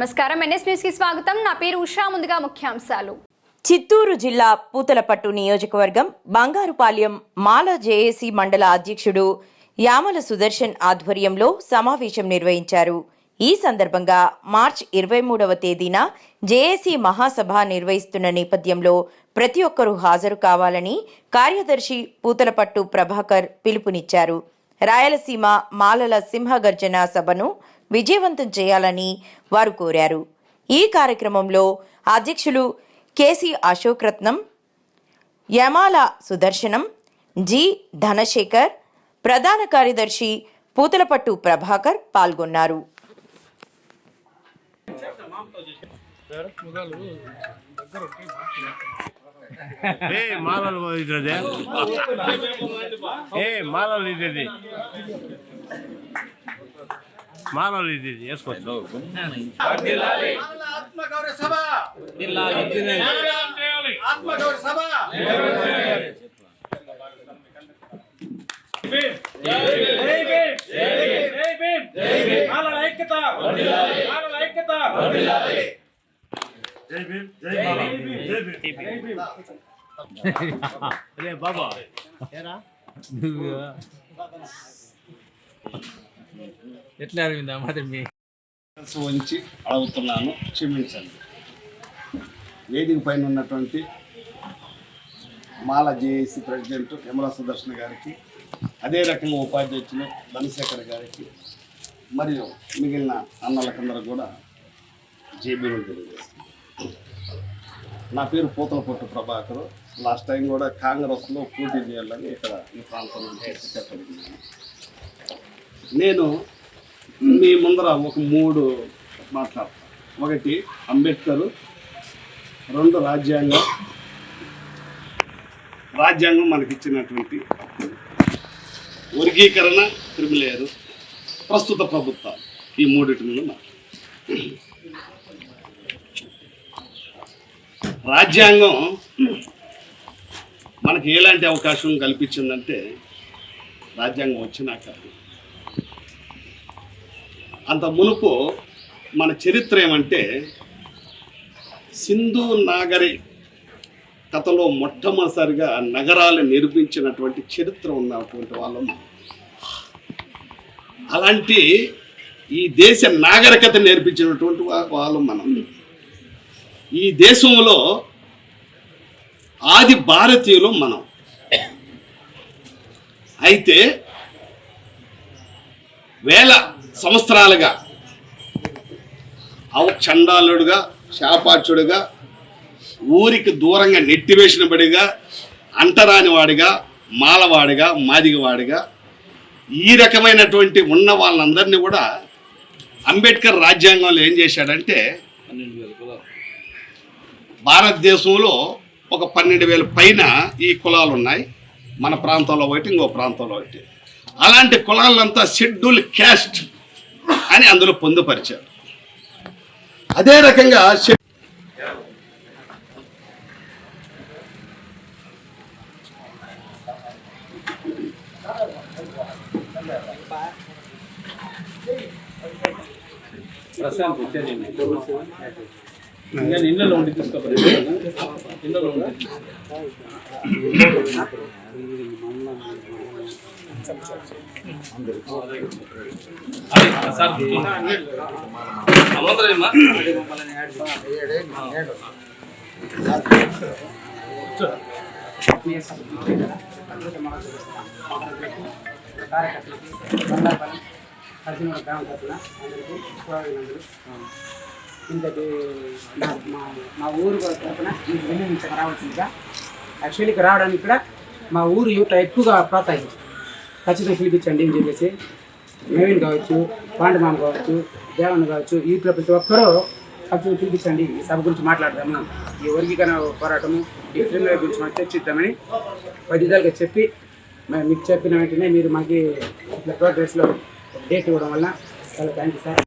నమస్కారం. ఎన్ఎస్ న్యూస్కి స్వాగతం. నా పేరు ఉషా. ముందుగా ముఖ్యాంశాలు. చిత్తూరు జిల్లా పూతలపట్టు నియోజకవర్గం బంగారుపాలెం మాల జేఏసీ మండల అధ్యక్షుడు యామల సుదర్శన్ ఆధ్వర్యంలో సమావేశం నిర్వహించారు. ఈ సందర్భంగా మార్చ్ ఇరవై మూడవ తేదీన జేఏసీ మహాసభ నిర్వహిస్తున్న నేపథ్యంలో ప్రతి ఒక్కరూ హాజరు కావాలని కార్యదర్శి పూతలపట్టు ప్రభాకర్ పిలుపునిచ్చారు. రాయలసీమ మాలల సింహగర్జన సభను విజయవంతం చేయాలని వారు కోరారు. ఈ కార్యక్రమంలో అధ్యక్షులు K C Ashok Ratnam Yamala Sudarshanam G Dhanasekhar ప్రధాన కార్యదర్శి పూతలపట్టు ప్రభాకర్ పాల్గొన్నారు. ఏ మాలలు ఇద్దరదే? ఏ మాలలు ఇద్దరిది? మాలలు ఇది సభ. రే బాబా. ఎట్లా అరవిందా మాత్రం మీ? వంచి అడుగుతున్నాను క్షమించండి. వేదిక పైన ఉన్నటువంటి మాల జేఏసీ ప్రెసిడెంట్ యమల సుదర్శన్ గారికి అదే రకంగా ఉపాధ్యక్షులు ధనశేఖర్ గారికి మరియు మిగిలిన అన్నలకందరూ కూడా జేబీలు తెలియజేస్తుంది నా పేరు పూతల పొట్టు ప్రభాకర్. లాస్ట్ టైం కూడా కాంగ్రెస్లో పోటీ చేయాలని ఇక్కడ ఈ ప్రాంతంలో చెప్పగలిగినాను నేను మీ ముందర ఒక మూడు మాట్లాడతాను ఒకటి అంబేద్కర్ రెండు రాజ్యాంగం. రాజ్యాంగం మనకి ఇచ్చినటువంటి వర్గీకరణ క్రిమిలేరు ప్రస్తుత ప్రభుత్వాలు ఈ మూడిటి మీద రాజ్యాంగం మనకి ఎలాంటి అవకాశం కల్పించిందంటే రాజ్యాంగం వచ్చినాక. అంత మునుపు మన చరిత్ర ఏమంటే సింధు నాగరి కథలో మొట్టమొదటిసారిగా నగరాలు నిర్మించినటువంటి చరిత్ర ఉన్నటువంటి వాళ్ళం అలాంటి ఈ దేశ నాగరికత నేర్పించినటువంటి వాళ్ళం మనం. ఈ దేశంలో ఆది భారతీయులు మనం. అయితే వేల సంవత్సరాలుగా అవ చండాలుడుగా శాపాచుడుగా ఊరికి దూరంగా నెట్టివేసిన బడిగా అంటరాని వాడిగా మాలవాడిగా మాదిగవాడిగా ఈ రకమైనటువంటి ఉన్న వాళ్ళందరినీ కూడా అంబేద్కర్ రాజ్యాంగంలో ఏం చేశాడంటే భారతదేశంలో ఒక పన్నెండు వేల పైన ఈ కులాలు ఉన్నాయి. మన ప్రాంతంలో ఒకటి ఇంకో ప్రాంతంలో ఒకటి. అలాంటి కులాలంతా షెడ్యూల్ క్యాస్ట్ అని అందులో పొందుపరిచారు. అదే రకంగా ఇళ్ళలో ఉండి తీసుకోవాలి ఇళ్ళలో ఉండి సార్ గ్రామ తరఫున అందరికీ ఇంతటి మా మా ఊరు తరఫున మీకు వినియోగించక రావాల్సిందిగా. యాక్చువల్లీ ఇక్కడ రావడానికి కూడా మా ఊరు యువత ఎక్కువగా ప్రోత్సహించారు ఖచ్చితంగా పిలిపించండి అని చెప్పేసి నవీన్ కావచ్చు పాండమామ కావచ్చు దేవన్ కావచ్చు వీటిలో ప్రతి ఒక్కరూ ఖచ్చితంగా పిలిపించండి ఈ సభ గురించి మాట్లాడదాము. ఈ వర్గీకరణ పోరాటము ఈ క్రిమినల్ గురించి మనం చర్చిద్దామని పది విధాలుగా చెప్పి మీకు చెప్పిన వెంటనే మీరు మాకు ఇట్లా ప్రోగ్రెస్లో డేట్ ఇవ్వడం వల్ల చాలా థ్యాంక్ యూ సార్